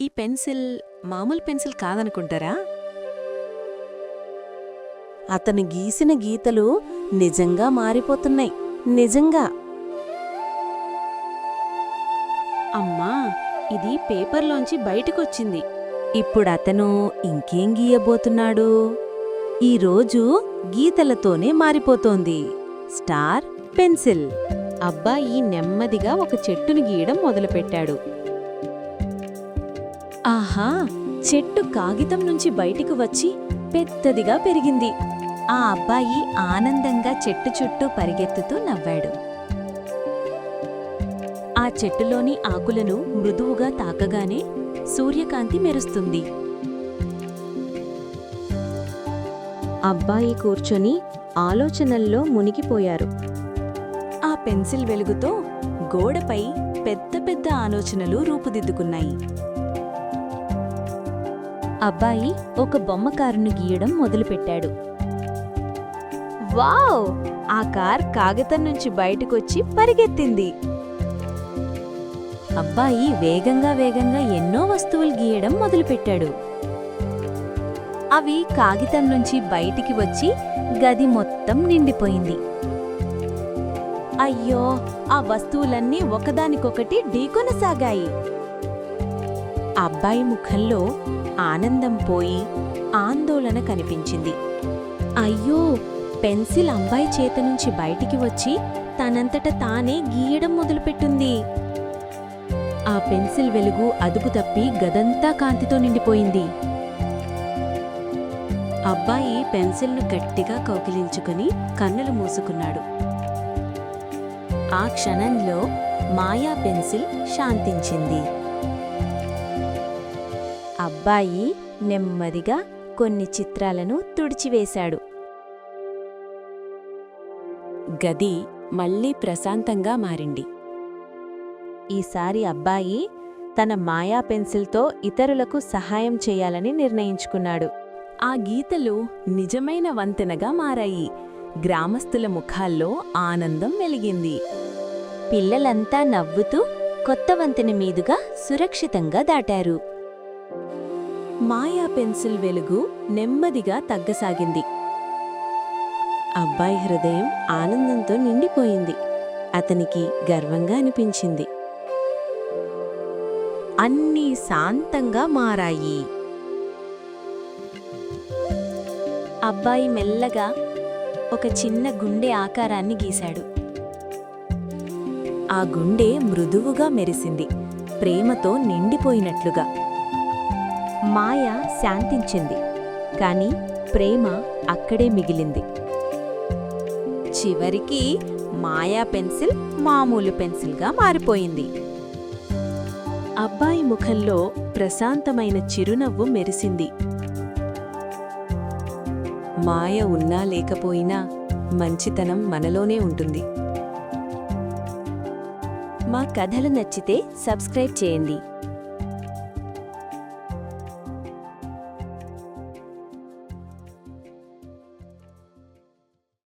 ఈ పెన్సిల్ మామూలు పెన్సిల్ కాదనుకుంటారా? అతను గీసిన గీతలు నిజంగా మారిపోతున్నాయి. నిజంగా. అమ్మా ఇది పేపర్లోంచి బయటకొచ్చింది. ఇప్పుడు అతను ఇంకేం గీయబోతున్నాడు? ఈరోజు గీతలతోనే మారిపోతోంది. Star pencil. అబ్బాయి నెమ్మదిగా ఒక చెట్టును గీయడం మొదలుపెట్టాడు. ఆహా చెట్టు కాగితం నుంచి బయటికి వచ్చి పెద్దదిగా పెరిగింది. ఆ అబ్బాయి ఆనందంగా చెట్టు చుట్టూ పరిగెత్తుతూ నవ్వాడు. ఆ చెట్టులోని ఆకులను మృదువుగా తాకగానే సూర్యకాంతి మెరుస్తుంది. అబ్బాయి కూర్చొని ఆలోచనల్లో మునిగిపోయారు. ఆ పెన్సిల్ వెలుగుతో గోడపై పెద్ద పెద్ద ఆలోచనలు రూపుదిద్దుకున్నాయి. అబ్బాయి ఒక బొమ్మ కారును గీయడం మొదలుపెట్టాడు. వావ్! ఆ కార్ కాగితం నుంచి బయటకొచ్చి పరిగెత్తింది. అబ్బాయి వేగంగా వేగంగా ఎన్నో వస్తువులు గీయడం మొదలుపెట్టాడు. అవి కాగితం నుంచి బయటికి వచ్చి గది మొత్తం నిండిపోయింది. అయ్యో! ఆ వస్తువులన్నీ ఒకదానికొకటి ఢీకొనసాగాయి. అబ్బాయి ముఖంలో ఆనందం పోయి ఆందోళన కనిపించింది. అయ్యో! పెన్సిల్ అబ్బాయి చేత నుంచి బయటికి వచ్చి తనంతట తానే గీయడం మొదలుపెట్టింది. ఆ పెన్సిల్ వెలుగు అదుపు తప్పి గదంతా కాంతితో నిండిపోయింది. అబ్బాయి పెన్సిల్ను గట్టిగా కౌకిలించుకుని కన్నులు మూసుకున్నాడు. ఆ క్షణంలో మాయా పెన్సిల్ శాంతించింది. అబ్బాయి నెమ్మదిగా కొన్ని చిత్రాలను తుడిచివేశాడు. గది మళ్ళీ ప్రశాంతంగా మారింది. ఈసారి అబ్బాయి తన మాయా పెన్సిల్తో ఇతరులకు సహాయం చేయాలని నిర్ణయించుకున్నాడు. ఆ గీతలు నిజమైన వంతెనగా మారాయి. గ్రామస్తుల ముఖాల్లో ఆనందం వెలిగింది. పిల్లలంతా నవ్వుతూ కొత్త వంతెన మీదుగా సురక్షితంగా దాటారు. మాయా పెన్సిల్ వెలుగు నెమ్మదిగా తగ్గసాగింది. అబ్బాయి హృదయం ఆనందంతో నిండిపోయింది. అతనికి గర్వంగా అనిపించింది. అన్నీ శాంతంగా మారాయి. అబ్బాయి మెల్లగా ఒక చిన్న గుండె ఆకారాన్ని గీశాడు. ఆ గుండె మృదువుగా మెరిసింది. ప్రేమతో నిండిపోయినట్లుగా. మాయ శాంతించింది కాని ప్రేమ అక్కడే మిగిలింది. చివరికి మాయా పెన్సిల్ మామూలు పెన్సిల్గా మారిపోయింది. అబ్బాయి ముఖంలో ప్రశాంతమైన చిరునవ్వు మెరిసింది. మాయ ఉన్నా లేకపోయినా మంచితనం మనలోనే ఉంటుంది. మా కథలు నచ్చితే సబ్స్క్రైబ్ చేయండి.